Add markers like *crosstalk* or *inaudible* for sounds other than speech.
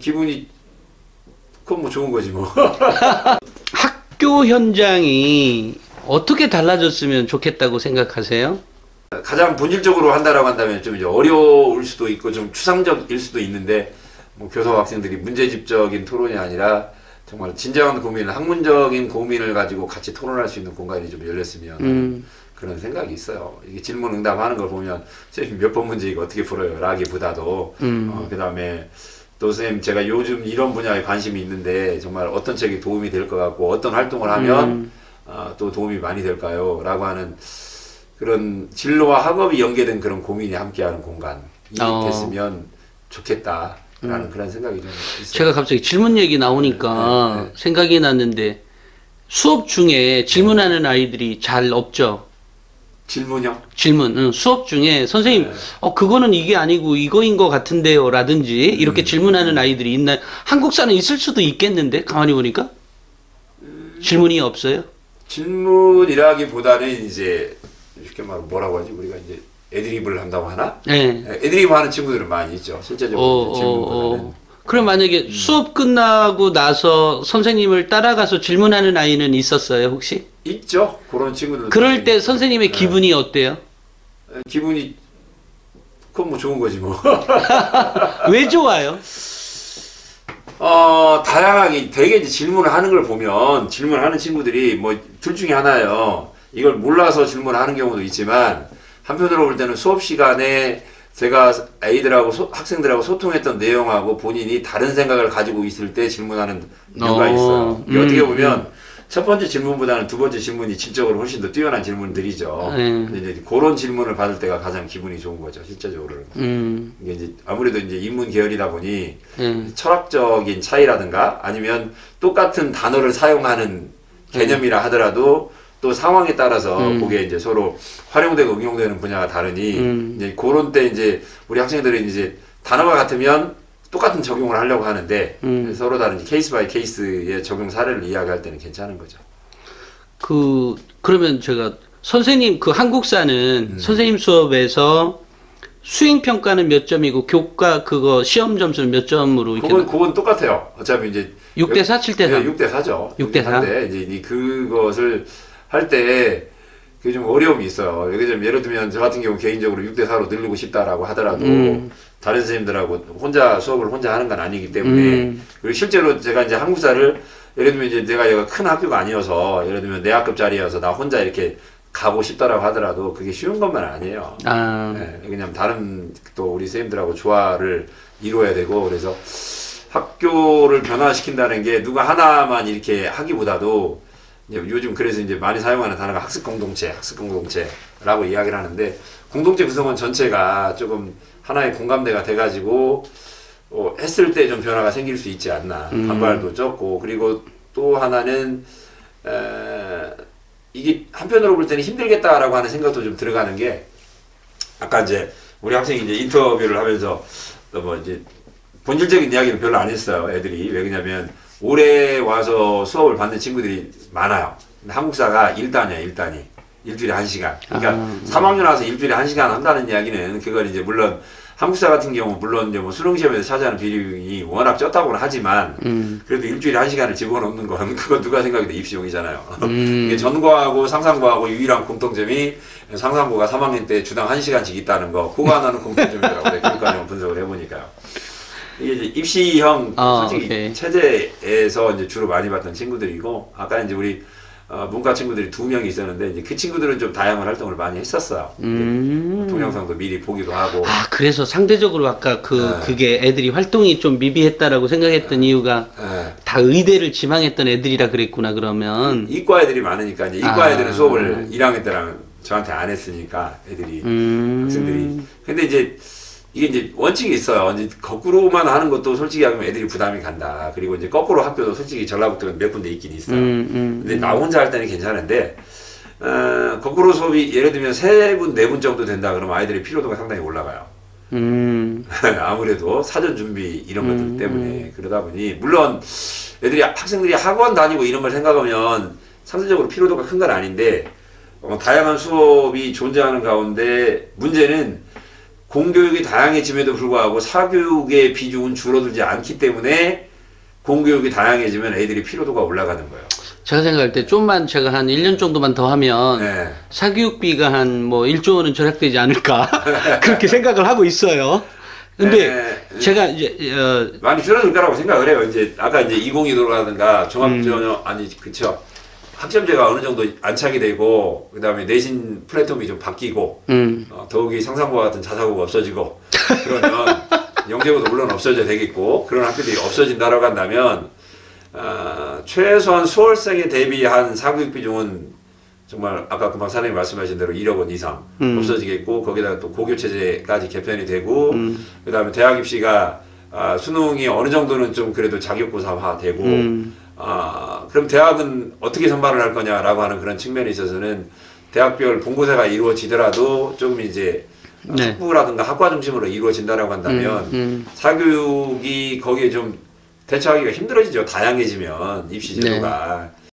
기분이 그건 뭐 좋은 거지 뭐. *laughs* 학교 현장이 어떻게 달라졌으면 좋겠다고 생각하세요? 가장 본질적으로 한다라고 한다면 좀 이제 어려울 수도 있고 좀 추상적일 수도 있는데 뭐 교사 학생들이 문제집적인 토론이 아니라 정말 진정한 고민을 학문적인 고민을 가지고 같이 토론할 수 있는 공간이 좀 열렸으면 음. 그런 생각이 있어요. 이게 질문 응답하는 걸 보면 선생님 몇 번 문제 이거 어떻게 풀어요? 라기보다도 음. 어, 그다음에 또 선생님 제가 요즘 이런 분야에 관심이 있는데 정말 어떤 책이 도움이 될 것 같고 어떤 활동을 하면 음. 어, 또 도움이 많이 될까요? 라고 하는 그런 진로와 학업이 연계된 그런 고민이 함께하는 공간이 어. 됐으면 좋겠다라는 그런 생각이 좀 있어요. 제가 갑자기 질문 얘기 나오니까 네, 네. 생각이 났는데 수업 중에 질문하는 아이들이 잘 없죠. 질문형? 질문, 응, 수업 중에 선생님, 네. 어, 그거는 이게 아니고 이거인 것 같은데요. 라든지 음. 이렇게 질문하는 아이들이 있나, 한국사는 있을 수도 있겠는데, 가만히 보니까? 질문이 없어요? 질문이라기보다는 이제 쉽게 말하면 뭐라고 하지? 우리가 이제 애드립을 한다고 하나? 네. 애드립 하는 친구들은 많이 있죠. 실제적으로 어, 이제 어, 질문보다는. 어. 그럼 만약에 음. 수업 끝나고 나서 선생님을 따라가서 질문하는 아이는 있었어요, 혹시? 있죠. 그런 친구들. 그럴 때 선생님의 네. 기분이 어때요? 기분이 그건 뭐 좋은 거지 뭐. *laughs* 왜 좋아요? 어, 다양하게 되게 이제 질문을 하는 걸 보면 질문하는 친구들이 뭐 둘 중에 하나예요. 이걸 몰라서 질문하는 경우도 있지만 한편으로 볼 때는 수업 시간에 제가 아이들하고 소- 학생들하고 소통했던 내용하고 본인이 다른 생각을 가지고 있을 때 질문하는 이유가 어, 있어요. 음, 어떻게 보면 첫 번째 질문보다는 두 번째 질문이 질적으로 훨씬 더 뛰어난 질문들이죠. 네. 근데 이제 그런 질문을 받을 때가 가장 기분이 좋은 거죠, 실제적으로는. 음, 이게 이제 아무래도 이제 인문 계열이다 보니 예. 철학적인 차이라든가 아니면 똑같은 단어를 사용하는 개념이라 하더라도 또 상황에 따라서 음. 그게 이제 서로 활용되고 응용되는 분야가 다르니 음. 이제 그런 때 이제 우리 학생들은 이제 단어가 같으면 똑같은 적용을 하려고 하는데 음. 서로 다른 케이스 바이 케이스의 적용 사례를 이야기할 때는 괜찮은 거죠. 그 그러면 제가 선생님 그 한국사는 선생님 수업에서 수행 평가는 몇 점이고 교과 그거 시험 점수는 몇 점으로 이렇게 그건 그건 똑같아요. 어차피 이제 6대 4, 7대 3. 6대 4죠. 육대 사? 데 이제 이 그것을 할 때 그게 좀 어려움이 있어요. 여기 좀 예를 들면 저 같은 경우 개인적으로 6대 4로 늘리고 싶다라고 하더라도 음. 다른 선생님들하고 혼자 수업을 혼자 하는 건 아니기 때문에 음. 그리고 실제로 제가 이제 한국사를 예를 들면 이제 내가 여기가 큰 학교가 아니어서 예를 들면 내 학급짜리여서 나 혼자 이렇게 가고 싶다라고 하더라도 그게 쉬운 것만 아니에요. 아, 네, 왜냐면 다른 또 우리 선생님들하고 조화를 이루어야 되고 그래서 학교를 변화시킨다는 게 누가 하나만 이렇게 하기보다도 이제 요즘 그래서 이제 많이 사용하는 단어가 학습 공동체, 학습 공동체라고 이야기를 하는데 공동체 구성원 전체가 조금 하나의 공감대가 돼가지고 어, 했을 때 좀 변화가 생길 수 있지 않나 음. 반발도 적고 그리고 또 하나는 에, 이게 한편으로 볼 때는 힘들겠다라고 하는 생각도 좀 들어가는 게 아까 이제 우리 학생이 이제 인터뷰를 하면서 뭐 이제 본질적인 이야기는 별로 안 했어요. 애들이 왜 그러냐면 올해 와서 수업을 받는 친구들이 많아요. 근데 한국사가 1단이야 1단이 일주일에 한 시간. 그러니까 아. 3학년 와서 일주일에 한 시간 한다는 이야기는 그걸 이제 물론 한국사 같은 경우 물론 이제 뭐 수능 시험에서 차지하는 비율이 워낙 적다고는 하지만 음, 그래도 일주일에 한 시간을 집어넣는 건 *laughs* 그건 누가 생각해도 입시용이잖아요. 음. 전과하고 상상과하고 유일한 공통점이 상상고가 3학년 때 주당 1시간씩 있다는 거 그거 하나는 공통점이라고. 교육과정 분석을 해보니까요. 이게 이제 입시형 아, 솔직히 오케이. 체제에서 이제 주로 많이 봤던 친구들이고 아까 이제 우리 어, 문과 친구들이 두 명이 있었는데 이제 그 친구들은 좀 다양한 활동을 많이 했었어요. 음. 동영상도 미리 보기도 하고 아, 그래서 상대적으로 아까 그, 네. 그게 애들이 활동이 좀 미비했다라고 생각했던 이유가 예. 다 의대를 지망했던 애들이라 그랬구나, 그러면. 이과 애들이 많으니까 이제 이과 아. 애들은 수업을 1학년 때랑 저한테 안 했으니까 애들이 음. 학생들이 근데 이제 이게 이제 원칙이 있어요. 이제 거꾸로만 하는 것도 솔직히 하면 애들이 부담이 간다. 그리고 이제 거꾸로 학교도 솔직히 전라북도는 몇 군데 있긴 있어요. 음, 음, 근데 나 혼자 할 때는 괜찮은데 어, 거꾸로 수업이 예를 들면 세 분 네 분 정도 된다 그러면 아이들의 피로도가 상당히 올라가요. 음. *laughs* 아무래도 사전 준비 이런 것들 때문에 그러다 보니 물론 애들이 학생들이 학원 다니고 이런 걸 생각하면 상대적으로 피로도가 큰 건 아닌데 어, 다양한 수업이 존재하는 가운데 문제는 공교육이 다양해짐에도 불구하고 사교육의 비중은 줄어들지 않기 때문에 공교육이 다양해지면 애들이 피로도가 올라가는 거예요. 제가 생각할 때 좀만 제가 한 1년 정도만 더 하면 네. 사교육비가 한 뭐 1조 원은 절약되지 않을까 *laughs* 그렇게 생각을 하고 있어요. 근데 네. 제가 이제 어, 많이 줄어들 거라고 생각을 해요. 이제 아까 이제 202도라든가 종합전형 아니 그쵸 학점제가 어느 정도 안착이 되고 그다음에 내신 플랫폼이 좀 바뀌고 음, 어, 더욱이 상상과 같은 자사고가 없어지고 그러면 *laughs* 영재고도 물론 없어져야 되겠고 그런 학교들이 없어진다라고 한다면 아, 최소한 수월생에 대비한 사교육 비중은 정말 아까 금방 사장님 말씀하신 대로 1억 원 이상 음. 없어지겠고 거기다가 또 고교 체제까지 개편이 되고 그다음에 대학 입시가 아, 수능이 어느 정도는 좀 그래도 자격고사화 되고 음. 아, 그럼 대학은 어떻게 선발을 할 거냐라고 하는 그런 측면에 있어서는 대학별 본고사가 이루어지더라도 조금 이제 네. 학부라든가 학과 중심으로 이루어진다라고 한다면 음, 사교육이 거기에 좀 대처하기가 힘들어지죠. 다양해지면 입시 네. 제도가.